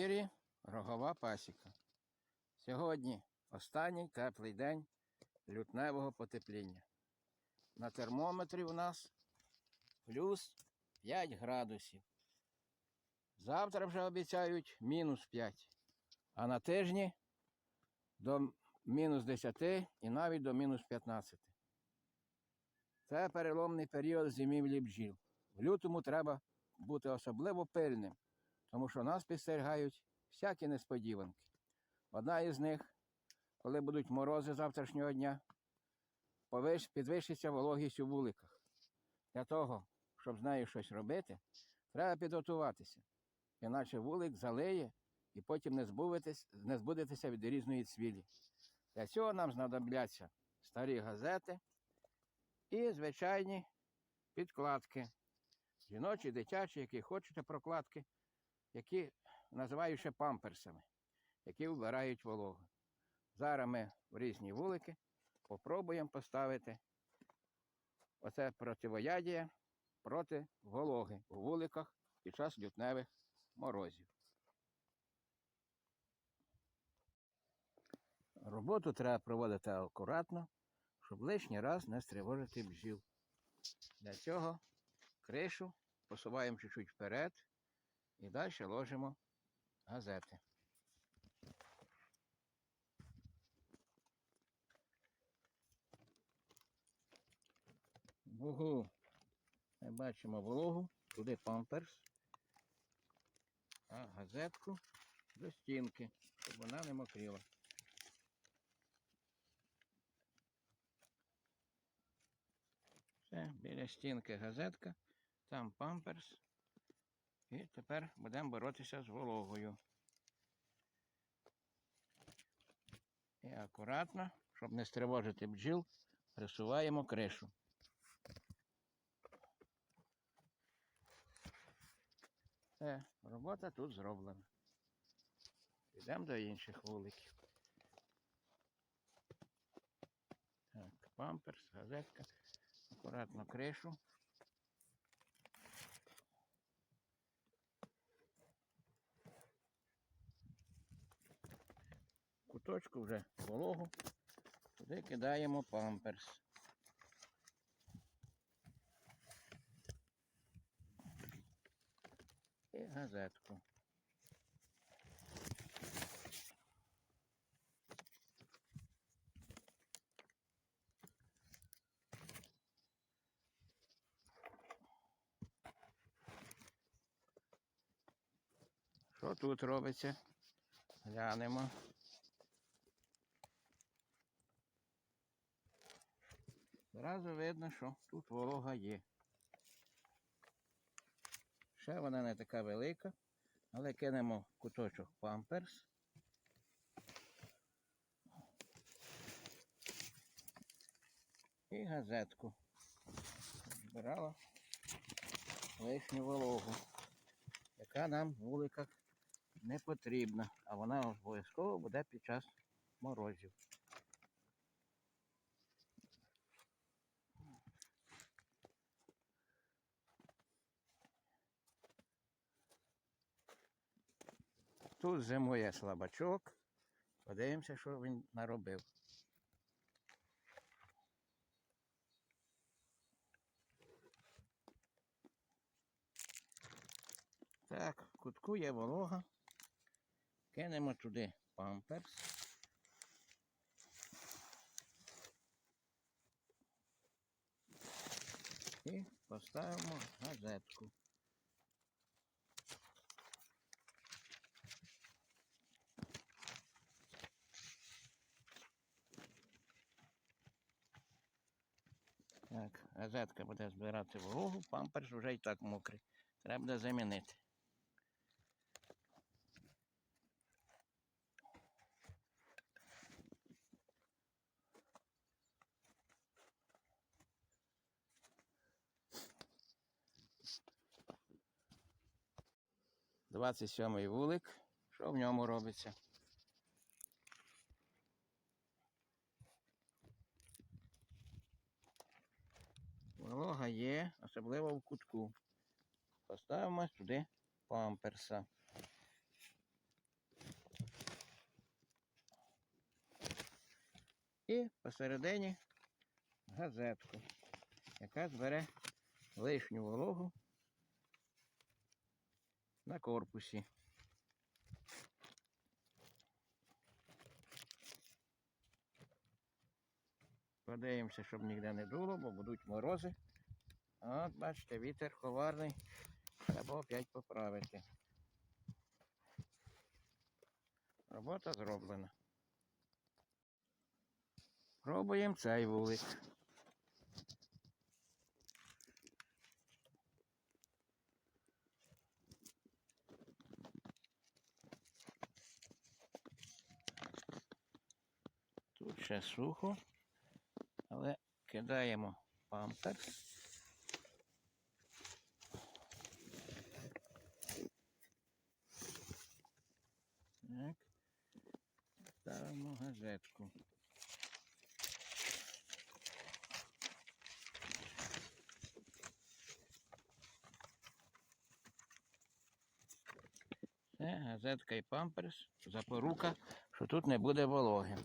ефірі Рогова Пасіка. Сьогодні останній теплий день лютневого потепління. На термометрі у нас плюс 5 градусів. Завтра вже обіцяють мінус 5, а на тижні до мінус 10 і навіть до мінус 15. Це переломний період зимівлі бджіл. В лютому треба бути особливо пильним, тому що нас підстерігають всякі несподіванки. Одна із них, коли будуть морози завтрашнього дня, підвищиться вологість у вуликах. Для того, щоб з нею щось робити, треба підготуватися. Іначе вулик залиє і потім не не збудетеся від різної цвілі. Для цього нам знадобляться старі газети і звичайні підкладки. Жіночі, дитячі, які хочете прокладки, які називають ще памперсами, які вбирають вологу. Зараз ми в різні вулики попробуємо поставити оце противоядія проти вологи у вуликах під час лютневих морозів. Роботу треба проводити акуратно, щоб лишній раз не стривожити бджіл. Для цього кришу посуваємо чуть-чуть вперед і далі ложимо газети. Вугу ми бачимо вологу, туди памперс, а газетку до стінки, щоб вона не мокріла. Все, біля стінки газетка, там памперс. І тепер будемо боротися з вологою. І акуратно, щоб не стривожити бджіл, присуваємо кришу. Все, робота тут зроблена. Йдемо до інших вуликів. Так, памперс, газетка. Акуратно кришу. Куточку вже вологу. Туди кидаємо памперс. І газетку. Що тут робиться? Глянемо. Зразу видно, що тут волога є. Ще вона не така велика, але кинемо куточок памперс. І газетку. Збирала лишню вологу, яка нам в вуликах не потрібна, а вона обов'язково буде під час морозів. Тут зимує слабачок. Подивимося, що він наробив. Так, кутку є волога. Кинемо туди памперс. І поставимо газетку. Так, газетка буде збирати вологу, памперс вже і так мокрий. Треба буде замінити. Двадцять сьомий вулик. Що в ньому робиться? є, особливо в кутку. Поставимо сюди памперса. І посередині газетку, яка збере лишню вологу на корпусі. Подивимося, щоб ніде не дуло, бо будуть морози. От, бачите, вітер коварний. Треба опять поправити. Робота зроблена. Пробуємо цей вулик. Тут ще сухо, але кидаємо памперс. Так. Ставимо газетку. Це газетка і памперс. Запорука, що тут не буде вологи.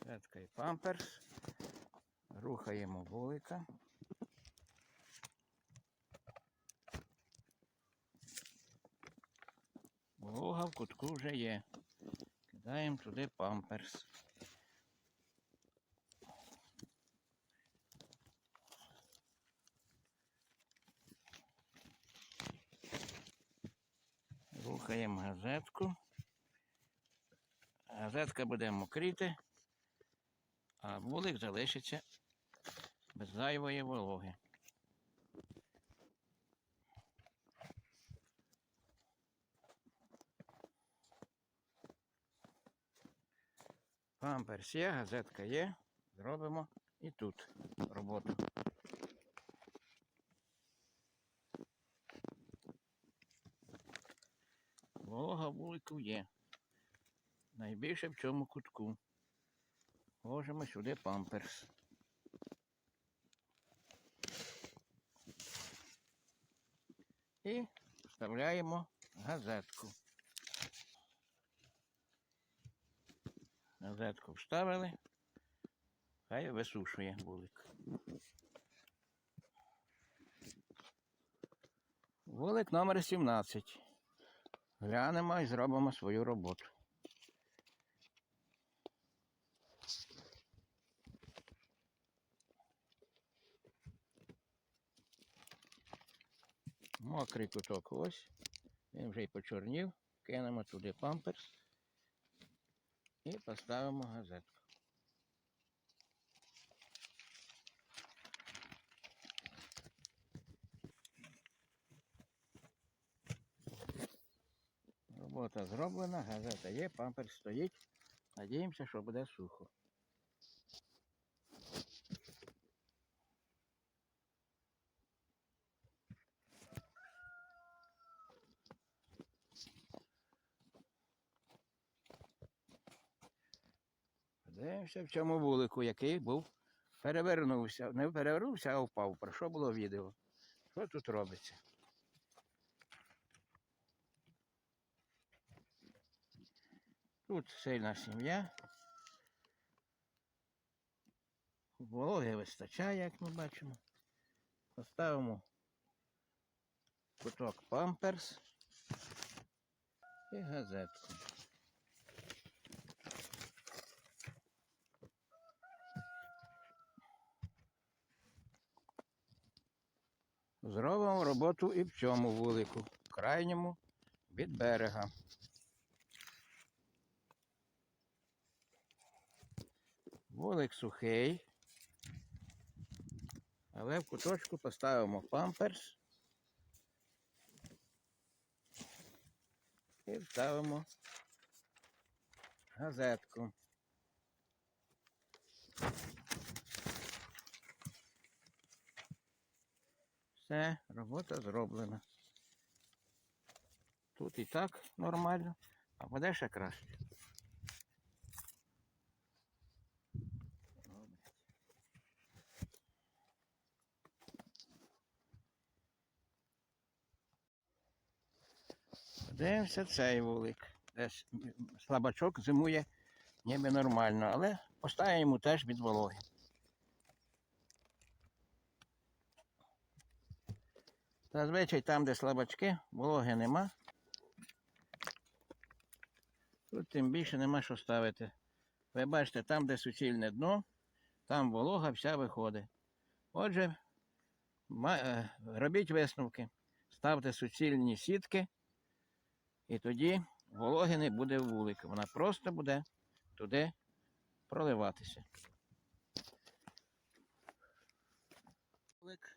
Газетка і памперс. Рухаємо вулика. Волога в кутку вже є. Кидаємо туди памперс. Рухаємо газетку. Газетка буде мокріти, а вулик залишиться без зайвої вологи. Памперс є, газетка є. Зробимо і тут роботу. Волога вулику є. Найбільше в цьому кутку. Ложимо сюди памперс. І вставляємо газетку. Газетку вставили, хай висушує вулик. Вулик номер 17. Глянемо і зробимо свою роботу. Мокрий куток ось. Він вже й почорнів. Кинемо туди памперс і поставимо газетку. Робота зроблена, газета є, памперс стоїть. Надіємося, що буде сухо. Подивимося в цьому вулику, який був перевернувся. Не перевернувся, а впав. Про що було відео? Що тут робиться? Тут сильна сім'я. Вологи вистачає, як ми бачимо. Поставимо куток памперс і газетку. Зробимо роботу і в цьому вулику, крайньому від берега. Вулик сухий, але в куточку поставимо памперс і вставимо газетку. Все, робота зроблена. Тут і так нормально, а буде ще краще. Дивимося цей вулик. Десь слабачок зимує ніби нормально, але поставимо теж від вологи. Зазвичай там, де слабачки, вологи нема. Тут тим більше нема що ставити. Ви бачите, там, де суцільне дно, там волога вся виходить. Отже, е, робіть висновки, ставте суцільні сітки, і тоді вологи не буде в вулику. Вона просто буде туди проливатися. Вулик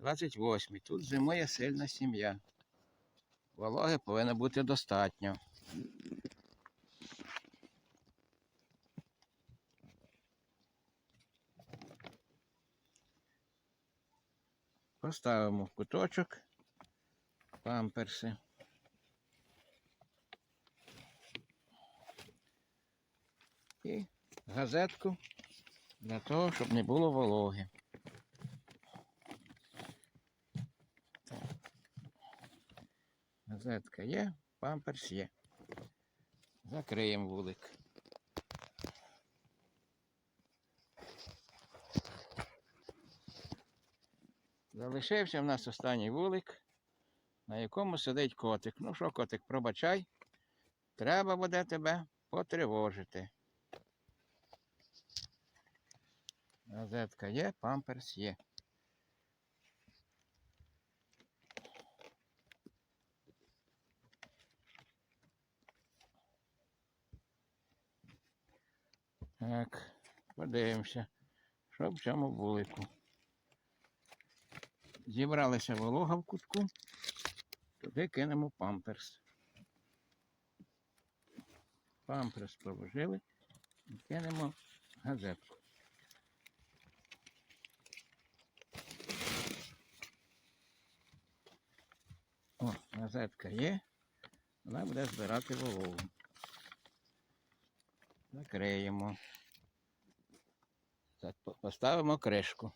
28. Тут зимує сильна сім'я. Вологи повинно бути достатньо. Поставимо в куточок памперси. І газетку для того, щоб не було вологи. Газетка є, памперс є. Закриємо вулик. Залишився в нас останній вулик, на якому сидить котик. Ну що, котик, пробачай, треба буде тебе потривожити. Газетка є, памперс є. Так, подивимося, що в цьому вулику. Зібралася волога в кутку, туди кинемо памперс. Памперс положили і кинемо газетку. О, газетка є. Вона буде збирати вологу. Закриємо. Поставимо кришку.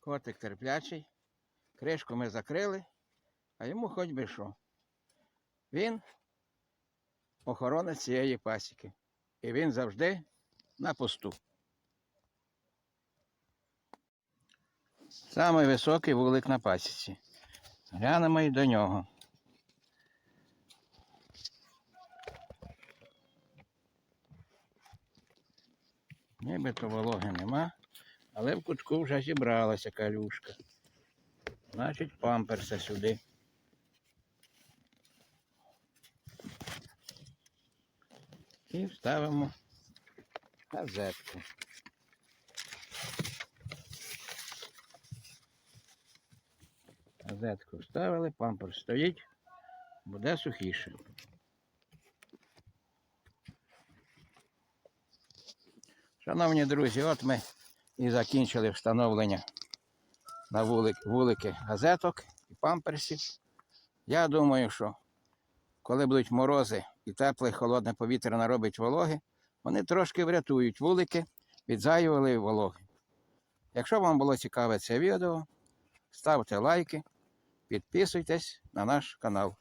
Котик терплячий. Кришку ми закрили, а йому хоч би що. Він охоронець цієї пасіки. І він завжди на посту. Самий високий вулик на пасіці. Глянемо і до нього. Нібито вологи нема, але в кутку вже зібралася калюшка. Значить, памперса сюди. І вставимо газетку. Газетку вставили, памперс стоїть, буде сухіше. Шановні друзі, от ми і закінчили встановлення на вулик, вулики газеток і памперсів. Я думаю, що коли будуть морози і тепле, холодне повітря наробить вологи, вони трошки врятують вулики від зайвої вологи. Якщо вам було цікаве це відео, ставте лайки, підписуйтесь на наш канал.